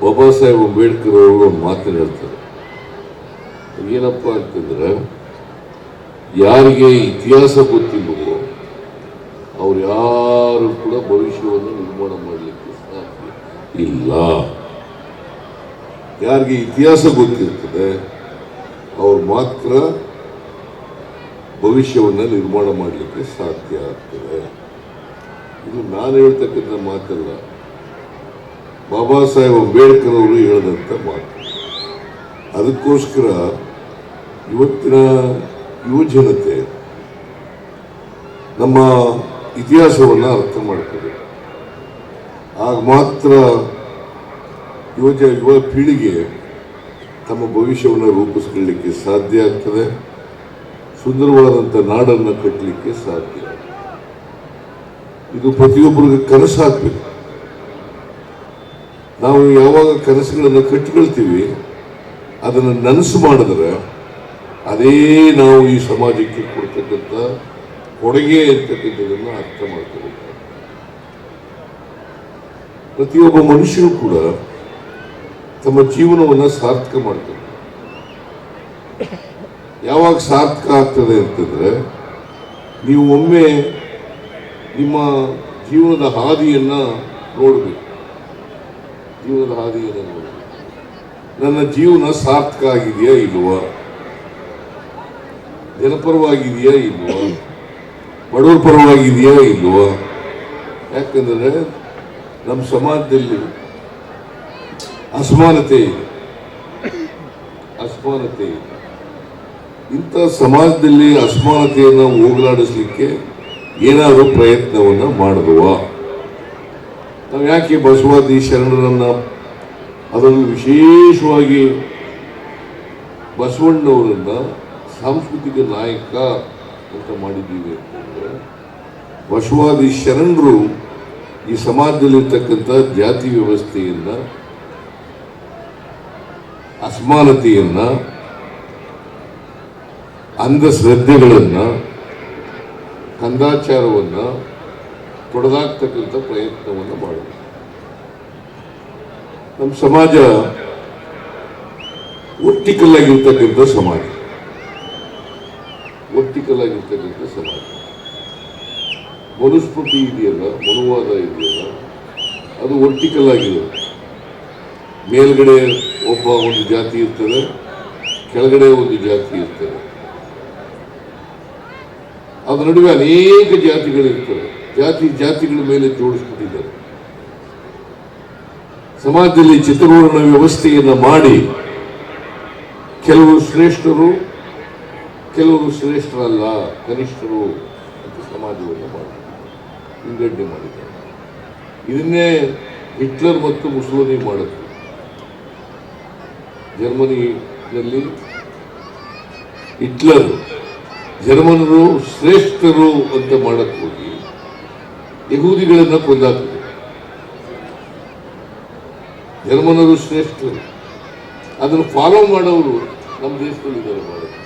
ಬಾಬಾ ಸಾಹೇಬ್ ಅಂಬೇಡ್ಕರ್ ಅವರು ಒಂದು ಮಾತನ್ನು ಹೇಳ್ತಾರೆ. ಏನಪ್ಪ ಅಂತಂದ್ರೆ, ಯಾರಿಗೆ ಇತಿಹಾಸ ಗೊತ್ತಿಲ್ಲವೋ, ಅವ್ರು ಯಾರು ಕೂಡ ಭವಿಷ್ಯವನ್ನು ನಿರ್ಮಾಣ ಮಾಡಲಿಕ್ಕೆ ಸಾಧ್ಯ ಇಲ್ಲ. ಯಾರಿಗೆ ಇತಿಹಾಸ ಗೊತ್ತಿರ್ತದೆ, ಅವ್ರು ಮಾತ್ರ ಭವಿಷ್ಯವನ್ನು ನಿರ್ಮಾಣ ಮಾಡಲಿಕ್ಕೆ ಸಾಧ್ಯ ಆಗ್ತದೆ. ಇದು ನಾನು ಹೇಳ್ತಕ್ಕಂಥ ಮಾತಲ್ಲ. ಬಾಬಾ ಸಾಹೇಬ್ ಅಂಬೇಡ್ಕರ್ ಅವರು ಹೇಳಿದಂಥ ಮಾತು. ಅದಕ್ಕೋಸ್ಕರ ಇವತ್ತಿನ ಯುವಜನತೆ ನಮ್ಮ ಇತಿಹಾಸವನ್ನು ಅರ್ಥ ಮಾಡ್ತದೆ ಆಗ ಮಾತ್ರ ಯುವಜ, ಯುವ ಪೀಳಿಗೆ ತಮ್ಮ ಭವಿಷ್ಯವನ್ನು ರೂಪಿಸ್ಕೊಳ್ಳಿಕ್ಕೆ ಸಾಧ್ಯ ಆಗ್ತದೆ. ಸುಂದರವಾದಂಥ ನಾಡನ್ನು ಕಟ್ಟಲಿಕ್ಕೆ ಸಾಧ್ಯ ಇದು ಪ್ರತಿಯೊಬ್ಬರಿಗೂ ಕನಸಾಗಬೇಕು. ನಾವು ಯಾವಾಗ ಕನಸುಗಳನ್ನು ಕಟ್ಟಿಕೊಳ್ತೀವಿ, ಅದನ್ನು ನನಸು ಮಾಡಿದ್ರೆ ಅದೇ ನಾವು ಈ ಸಮಾಜಕ್ಕೆ ಕೊಡ್ತಕ್ಕಂಥ ಕೊಡುಗೆ ಇರ್ತಕ್ಕಂಥದ್ದನ್ನು ಅರ್ಥ ಮಾಡ್ಕೋಬೇಕು ಪ್ರತಿಯೊಬ್ಬ ಮನುಷ್ಯರು ಕೂಡ ತಮ್ಮ ಜೀವನವನ್ನು ಸಾರ್ಥಕ ಮಾಡ್ತಾರೆ. ಯಾವಾಗ ಸಾರ್ಥಕ ಆಗ್ತದೆ ಅಂತಂದರೆ, ನೀವು ಒಮ್ಮೆ ನಿಮ್ಮ ಜೀವನದ ಹಾದಿಯನ್ನು ನೋಡಬೇಕು. ಜೀವನದ ಹಾದಿಯನ್ನು ನನ್ನ ಜೀವನ ಸಾರ್ಥಕ ಆಗಿದೆಯಾ ಇಲ್ವಾ? ಜನಪರವಾಗಿದೆಯಾ ಇಲ್ವಾ? ಬಡವರ ಪರವಾಗಿದೆಯಾ ಇಲ್ವಾ? ಯಾಕಂದ್ರೆ ನಮ್ಮ ಸಮಾಜದಲ್ಲಿ ಅಸಮಾನತೆ ಇದೆ. ಅಸಮಾನತೆ ಇದೆ. ಇಂಥ ಸಮಾಜದಲ್ಲಿ ಅಸಮಾನತೆಯನ್ನು ಹೋಗಲಾಡಿಸ್ಲಿಕ್ಕೆ ಏನಾದರೂ ಪ್ರಯತ್ನವನ್ನು ಮಾಡಿದುವ ನಾವು ಯಾಕೆ ಬಸವಾದಿ ಶರಣರನ್ನು ಅದರಲ್ಲೂ ವಿಶೇಷವಾಗಿ ಬಸವಣ್ಣವರನ್ನು ಸಾಂಸ್ಕೃತಿಕ ನಾಯಕ ಅಂತ ಮಾಡಿದ್ದೀವಿ ಅಂತಂದ್ರೆ ಬಸವಾದಿ ಶರಣರು ಈ ಸಮಾಜದಲ್ಲಿರ್ತಕ್ಕಂಥ ಜಾತಿ ವ್ಯವಸ್ಥೆಯನ್ನ, ಅಸಮಾನತೆಯನ್ನು, ಅಂಧಶ್ರದ್ಧೆಗಳನ್ನು, ಕಂದಾಚಾರವನ್ನ ತೊಡೆದಾಕ್ತಕ್ಕಂಥ ಪ್ರಯತ್ನವನ್ನು ಮಾಡಿದೆ. ನಮ್ಮ ಸಮಾಜ ಒಟ್ಟಿಕಲ್ಲಾಗಿರ್ತಕ್ಕಂಥ ಸಮಾಜ. ಒಟ್ಟಿಕಲ್ಲಾಗಿರ್ತಕ್ಕಂಥ ಸಮಾಜ. ಮನುಸ್ಮೃತಿ ಇದೆಯಲ್ಲ, ಮನುವಾದ ಇದೆಯಲ್ಲ, ಅದು ವರ್ಟಿಕಲ್ ಆಗಿದೆ ಮೇಲ್ಗಡೆ ಒಬ್ಬ ಒಂದು ಜಾತಿ ಇರ್ತದೆ, ಕೆಳಗಡೆ ಒಂದು ಜಾತಿ ಇರ್ತದೆ. ಅದ್ರ ನಡುವೆ ಅನೇಕ ಜಾತಿಗಳಿರ್ತವೆ. ಜಾತಿ ಜಾತಿಗಳ ಮೇಲೆ ಜೋಡಿಸ್ಬಿಟ್ಟಿದ್ದಾರೆ. ಸಮಾಜದಲ್ಲಿ ಚಿತ್ರವರ್ಣ ವ್ಯವಸ್ಥೆಯನ್ನು ಮಾಡಿ ಕೆಲವರು ಶ್ರೇಷ್ಠರು, ಕೆಲವರು ಶ್ರೇಷ್ಠರಲ್ಲ, ಕನಿಷ್ಠರು ಅಂತ ಸಮಾಜವನ್ನು ಮಾಡಿ ವಿಂಗಡಣೆ ಮಾಡಿದ್ದಾರೆ. ಇದನ್ನೇ ಹಿಟ್ಲರ್ ಮತ್ತು ಮುಸ್ಲೋನಿ ಮಾಡಿದ್ರು. ಜರ್ಮನಿಯಲ್ಲಿ ಹಿಟ್ಲರ್ ಜರ್ಮನರು ಶ್ರೇಷ್ಠರು ಅಂತ ಮಾಡಕ್ಕೆ ಹೋಗಿ ಯಹೂದಿಗಳನ್ನ ಕೊಂದಾಗ ಜರ್ಮನರು ಶ್ರೇಷ್ಠರು. ಅದನ್ನು ಫಾಲೋ ಮಾಡೋರು ನಮ್ಮ ದೇಶದಲ್ಲಿ ಇದ್ದಾರೆ ಮಾಡೋದು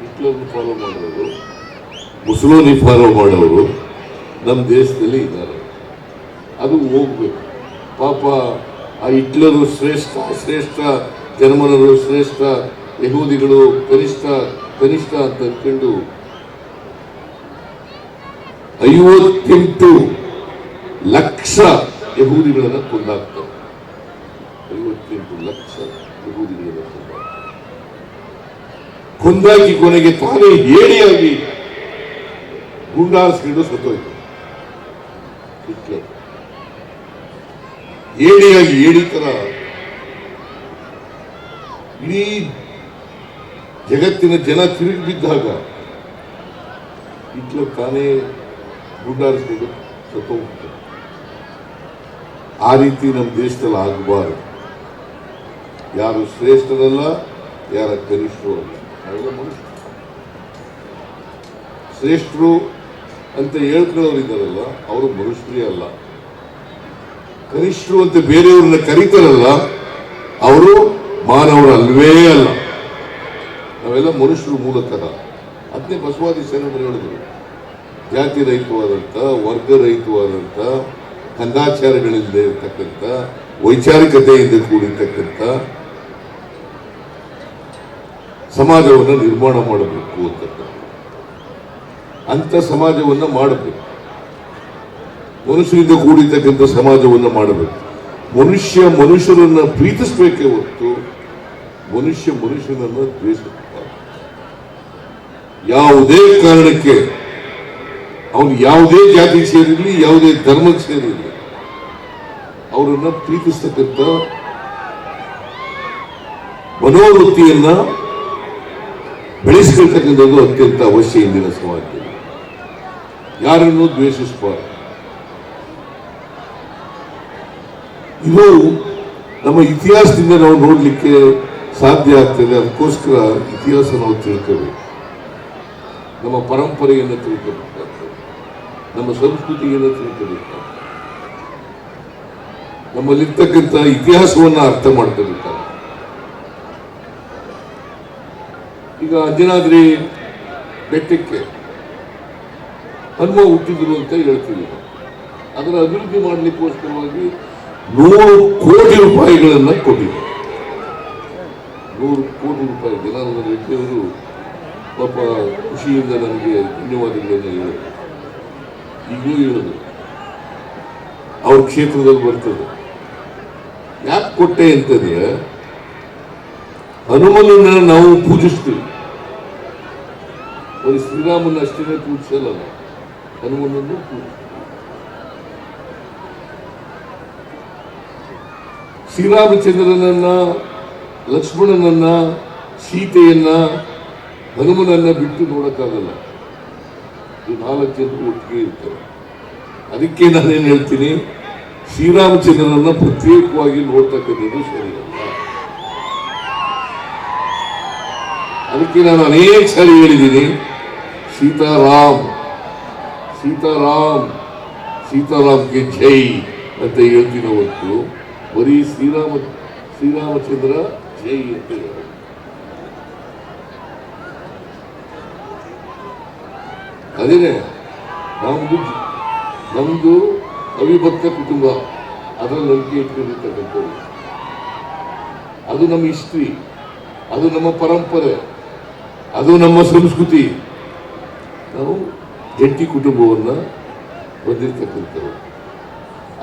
ಹಿಟ್ಲರ್ ಫಾಲೋ ಮಾಡೋರು, ಮುಸ್ಲೋನಿ ಫಾಲೋ ಮಾಡೋರು ನಮ್ಮ ದೇಶದಲ್ಲಿ ಇದ್ದಾರೆ. ಅದು ಹೋಗ್ಬೇಕು. ಪಾಪ ಆ ಹಿಟ್ಲರು ಶ್ರೇಷ್ಠ ಶ್ರೇಷ್ಠ, ಜರ್ಮನರು ಶ್ರೇಷ್ಠ, ಯಹೂದಿಗಳು ಕನಿಷ್ಠ ಕನಿಷ್ಠ ಅಂತ ಅಂದ್ಕೊಂಡು ಐವತ್ತೆಂಟು ಲಕ್ಷ ಯಹೂದಿಗಳನ್ನು ಕೊಂದಾಗ್ತವೆ ಐವತ್ತೆಂಟು ಲಕ್ಷ ಯಹೂದಿಗಳನ್ನು ಕೊಂದಾಗಿ ಕೊನೆಗೆ ತಾನೇ ಹೇಳಿಯಾಗಿ ಗುಂಡಾರಿಸ್ಕೊಂಡು ಸತ್ತೋಯ್ತು. ಹಿಟ್ಲರ್. ಏಡಿಯಾಗಿ ಏಡಿ ತರ ಇಡೀ ಜಗತ್ತಿನ ಜನ ತಿರುಗಿ ಬಿದ್ದಾಗ ಹಿಟ್ಲರ್ ತಾನೇ ಗುಂಡಾರಿಸ್ಕೊಂಡು ಸತ್ತೋಗ್ಬಿಟ್ಟು ಆ ರೀತಿ ನಮ್ಮ ದೇಶದಲ್ಲಿ ಆಗಬಾರದು. ಯಾರು ಶ್ರೇಷ್ಠರಲ್ಲ, ಯಾರ ಕನಿಷ್ಠರು ಅಲ್ಲ. ನಾವೆಲ್ಲ ಮನುಷ್ಯ ಶ್ರೇಷ್ಠರು ಅಂತ ಹೇಳ್ಕೊಳ್ಳೋರಿದ್ದಾರಲ್ಲ ಅವರು ಮನುಷ್ಯರೇ ಅಲ್ಲ. ಕನಿಷ್ಠರು ಅಂತ ಬೇರೆಯವ್ರನ್ನ ಕರೀತಾರಲ್ಲ, ಅವರು ಮಾನವರು ಅಲ್ವೇ ಅಲ್ಲ. ನಾವೆಲ್ಲ ಮನುಷ್ಯರು ಮೂಲತಃ. ಅದನ್ನೇ ಬಸವಾದಿ ಶರಣರು ಹೇಳಿದ್ರು. ಜಾತಿ ರಹಿತವಾದಂಥ ವರ್ಗ ರಹಿತವಾದಂಥ ಕಂದಾಚಾರಗಳಿಲ್ಲದೆ ಇರತಕ್ಕಂಥ, ವೈಚಾರಿಕತೆಯಿಂದ ಕೂಡಿರ್ತಕ್ಕಂಥ ಸಮಾಜವನ್ನು ನಿರ್ಮಾಣ ಮಾಡಬೇಕು ಅಂತ ಅಂಥ ಸಮಾಜವನ್ನು ಮಾಡಬೇಕು. ಮನುಷ್ಯರಿಂದ ಕೂಡಿರ್ತಕ್ಕಂಥ ಸಮಾಜವನ್ನು ಮಾಡಬೇಕು. ಮನುಷ್ಯ ಮನುಷ್ಯರನ್ನು ಪ್ರೀತಿಸಬೇಕೇ ಹೊರತು ಮನುಷ್ಯ ಮನುಷ್ಯನನ್ನು ದ್ವೇಷ ಯಾವುದೇ ಕಾರಣಕ್ಕೆ ಅವನು ಯಾವುದೇ ಜಾತಿಗೆ ಸೇರಿರಲಿ, ಯಾವುದೇ ಧರ್ಮಕ್ಕೆ ಸೇರಿರಲಿ, ಅವರನ್ನ ಪ್ರೀತಿಸ್ತಕ್ಕಂಥ ಮನೋವೃತ್ತಿಯನ್ನ ಬೆಳೆಸಿಕೊಳ್ತಕ್ಕಂಥದ್ದು ಅತ್ಯಂತ ಅವಶ್ಯ ಇಂದಿನ ಸಮಾಜದಲ್ಲಿ. ಯಾರನ್ನು ದ್ವೇಷಿಸಬಾರದು ಇದು ನಮ್ಮ ಇತಿಹಾಸದಿಂದ ನಾವು ನೋಡಲಿಕ್ಕೆ ಸಾಧ್ಯ ಆಗ್ತದೆ ಅದಕ್ಕೋಸ್ಕರ ಇತಿಹಾಸ ನಾವು ತಿಳ್ಕೋಬೇಕು. ನಮ್ಮ ಪರಂಪರೆಯನ್ನು ತಿಳ್ಕೋಬೇಕಾಗ್ತದೆ ನಮ್ಮ ಸಂಸ್ಕೃತಿಯನ್ನು ತಿಳ್ಕೋಬೇಕಾಗ್ತದೆ ನಮ್ಮಲ್ಲಿರ್ತಕ್ಕಂಥ ಇತಿಹಾಸವನ್ನು ಅರ್ಥ ಮಾಡ್ಕೋಬೇಕಾಗ್ತದೆ ಈಗ ಅಂಜನಾದ್ರಿ ಬೆಟ್ಟಕ್ಕೆ ಹನುಮ ಹುಟ್ಟಿದ್ರು ಅಂತ ಹೇಳ್ತೀವಿ. ಅದರ ಅಭಿವೃದ್ಧಿ ಮಾಡಲಿಕ್ಕೋಸ್ಕರವಾಗಿ ನೂರು ಕೋಟಿ ರೂಪಾಯಿಗಳನ್ನು ಕೊಟ್ಟಿದ್ದಾರೆ ನೂರು ಕೋಟಿ ರೂಪಾಯಿ ಜನಾರ್ದನ ರೆಡ್ಡಿಯವರು ಪಾಪ ಖುಷಿಯಿಂದ ನನಗೆ ಧನ್ಯವಾದಗಳನ್ನು ಹೇಳಿದ್ರು. ಈಗಲೂ ಹೇಳೋದು ಅವ್ರ ಕ್ಷೇತ್ರದಲ್ಲಿ ಬರ್ತದೆ. ಯಾಕೆ ಕೊಟ್ಟೆ ಅಂತಂದ್ರೆ, ಹನುಮನನ್ನ ನಾವು ಪೂಜಿಸ್ತೀವಿ. ಒಂದು ಶ್ರೀರಾಮನ ಅಷ್ಟೇ ಪೂಜಿಸಲ್ಲ. ಹನುಮನನ್ನು ಪೂಜಿಸ್ತೀವಿ. ಶ್ರೀರಾಮಚಂದ್ರನನ್ನ, ಲಕ್ಷ್ಮಣನನ್ನ, ಸೀತೆಯನ್ನ, ಹನುಮನನ್ನ ಬಿಟ್ಟು ನೋಡಕ್ಕಾಗಲ್ಲ. ಈ ನಾಲ್ಕು ಜನರು ಒಟ್ಟಿಗೆ ಇರ್ತಾರೆ ಅದಕ್ಕೆ ನಾನೇನು ಹೇಳ್ತೀನಿ? ಶ್ರೀರಾಮಚಂದ್ರನನ್ನ ಪ್ರತ್ಯೇಕವಾಗಿ ನೋಡ್ತಕ್ಕಂಥದ್ದು ಸರಿಯಲ್ಲ ಅದಕ್ಕೆ ನಾನು ಅನೇಕ ಸಾರಿ ಹೇಳಿದ್ದೀನಿ, ಸೀತಾರಾಮ್ ಸೀತಾರಾಮ್, ಸೀತಾರಾಮ್ಗೆ ಜೈ ಅಂತ ಹೇಳ್ತೀನಿ ಹೊತ್ತು ಬರೀ ಶ್ರೀರಾಮ, ಶ್ರೀರಾಮಚಂದ್ರ ಜೈ ಅಂತ ಹೇಳೋದು. ಅದೇನೆ, ನಮ್ದು ನಮ್ಮದು ಅವಿಭಕ್ತ ಕುಟುಂಬ ಅದರ ನಂಬಿಕೆ ಇಟ್ಕೊಂಡಿರ್ತಕ್ಕಂಥದ್ದು ಅದು ನಮ್ಮ ಹಿಸ್ಟ್ರಿ, ಅದು ನಮ್ಮ ಪರಂಪರೆ, ಅದು ನಮ್ಮ ಸಂಸ್ಕೃತಿ. ನಾವು ಜಂಟಿ ಕುಟುಂಬವನ್ನು ಹೊಂದಿರತಕ್ಕಂಥವ್ರು.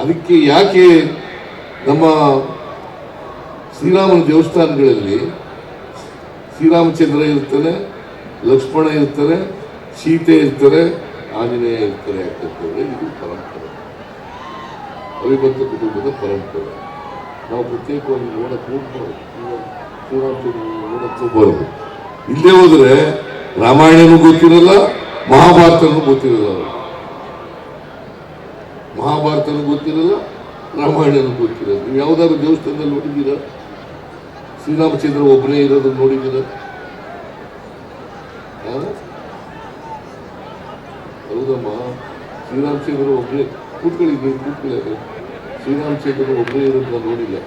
ಅದಕ್ಕೆ ಯಾಕೆ ನಮ್ಮ ಶ್ರೀರಾಮನ ದೇವಸ್ಥಾನಗಳಲ್ಲಿ ಶ್ರೀರಾಮಚಂದ್ರ ಇರ್ತಾನೆ, ಲಕ್ಷ್ಮಣ ಇರ್ತಾರೆ ಸೀತೆ ಇರ್ತಾರೆ, ಆಂಜನೇಯ ಇರ್ತಾರೆ ಯಾಕಂತಂದರೆ ಇದು ಪರಂಪರೆ. ಅವಿಭಕ್ತ ಕುಟುಂಬದ ಪರಂಪರೆ. ನಾವು ಪ್ರತ್ಯೇಕವಾಗಿ ನೋಡಕ್ಕೆ ಹೋಗ್ಬಾರ್ದು. ನೋಡಕ್ಕೆ ನೋಡಕ್ ಹೋಗ್ಬಾರ್ದು. ಇಲ್ಲೇ ಹೋದರೆ ರಾಮಾಯಣನೂ ಗೊತ್ತಿರಲ್ಲ, ಮಹಾಭಾರತನೂ ಗೊತ್ತಿರಲ್ಲ. ಮಹಾಭಾರತನೂ ಗೊತ್ತಿರಲ್ಲ, ರಾಮಾಯಣನೂ ಗೊತ್ತಿರಲ್ಲ. ನೀವು ಯಾವ್ದಾದ್ರು ದೇವಸ್ಥಾನದಲ್ಲಿ ನೋಡಿದ್ದೀರಾ? ಶ್ರೀರಾಮಚಂದ್ರ ಒಬ್ಬನೇ ಇರೋದು ನೋಡಿದ್ದೀರಾ? ಹೌದಮ್ಮ ಶ್ರೀರಾಮಚಂದ್ರ ಒಬ್ಬನೇ ಕೂತ್ಕೊಳ್ಳಿ, ನೀವು ಕೂತ್ಕೊಳ್ಳಿ ಶ್ರೀರಾಮಚಂದ್ರ ಒಬ್ಬನೇ ಇರೋದು ನಾನು ನೋಡಿಲ್ಲ.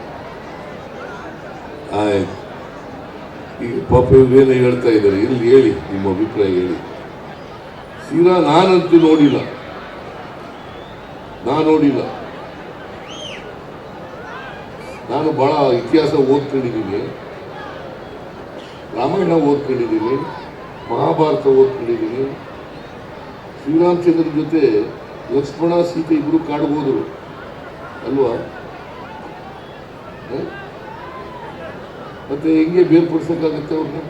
ಆಯ್ತು. ಈಗ ಪಾಪ ಹೇಳ್ತಾ ಇದ್ದಾರೆ. ಇಲ್ಲಿ ಹೇಳಿ, ನಿಮ್ಮ ಅಭಿಪ್ರಾಯ ಹೇಳಿ. ಶ್ರೀರಾಮ್ ನಾನಂತೂ ನೋಡಿಲ್ಲ. ನಾನು ನೋಡಿಲ್ಲ. ನಾನು ಭಾಳ ಇತಿಹಾಸ ಓದ್ಕೊಂಡಿದ್ದೀನಿ. ರಾಮಾಯಣ ಓದ್ಕೊಂಡಿದ್ದೀನಿ. ಮಹಾಭಾರತ ಓದ್ಕೊಂಡಿದ್ದೀನಿ. ಶ್ರೀರಾಮಚಂದ್ರ ಜೊತೆ ಲಕ್ಷ್ಮಣ ಸೀತೆ ಇಬ್ಬರು ಕಾಡಬಹುದು ಅಲ್ವಾ? ಮತ್ತೆ ಹೆಂಗೆ ಬೇರ್ಪಡಿಸಕ್ಕಾಗತ್ತೆ ಅವ್ರನ್ನ?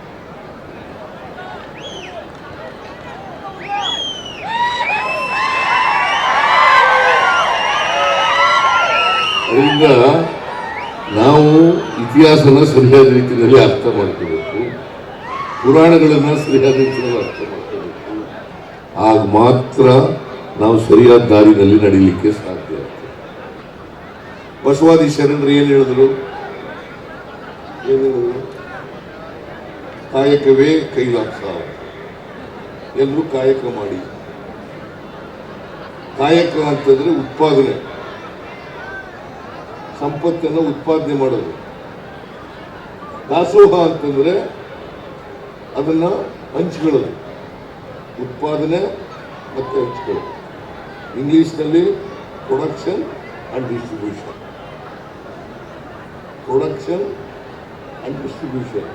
ಅದರಿಂದ ನಾವು ಇತಿಹಾಸನ ಸರಿಯಾದ ರೀತಿಯಲ್ಲಿ ಅರ್ಥ ಮಾಡ್ಕೋಬೇಕು. ಪುರಾಣಗಳನ್ನು ಸರಿಯಾದ ರೀತಿಯಲ್ಲಿ ಅರ್ಥ ಮಾಡ್ಕೋಬೇಕು. ಆಗ ಮಾತ್ರ ನಾವು ಸರಿಯಾದ ದಾರಿನಲ್ಲಿ ನಡೀಲಿಕ್ಕೆ ಸಾಧ್ಯ ಬಸವಾದಿ ಶರಣರು ಏನು ಹೇಳಿದ್ರು? ಏನು ಕಾಯಕವೇ ಕೈಲಾಸ. ಎಲ್ಲರೂ ಕಾಯಕ ಮಾಡಿ. ಕಾಯಕ ಅಂತಂದ್ರೆ ಉತ್ಪಾದನೆ. ಸಂಪತ್ತನ್ನು ಉತ್ಪಾದನೆ ಮಾಡೋದು. ದಾಸೋಹ ಅಂತಂದ್ರೆ ಅದನ್ನ ಹಂಚ್ಕೊಳ್ಳೋದು. ಉತ್ಪಾದನೆ ಮತ್ತು ಎಕ್ಸ್ಪೋರ್ಟ್ ಇಂಗ್ಲೀಷ್ನಲ್ಲಿ production and distribution production and distribution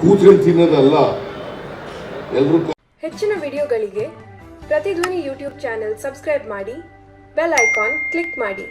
ಕೂತ್ಕೊಂಡು ತಿನ್ನೋದಲ್ಲ ಎಲ್ಲರೂ ಹೆಚ್ಚಿನ ವಿಡಿಯೋಗಳಿಗೆ ಪ್ರತಿಧ್ವನಿ ಯೂಟ್ಯೂಬ್ ಚಾನೆಲ್ ಸಬ್ಸ್ಕ್ರೈಬ್ ಮಾಡಿ, ಬೆಲ್ ಐಕಾನ್ ಕ್ಲಿಕ್ ಮಾಡಿ.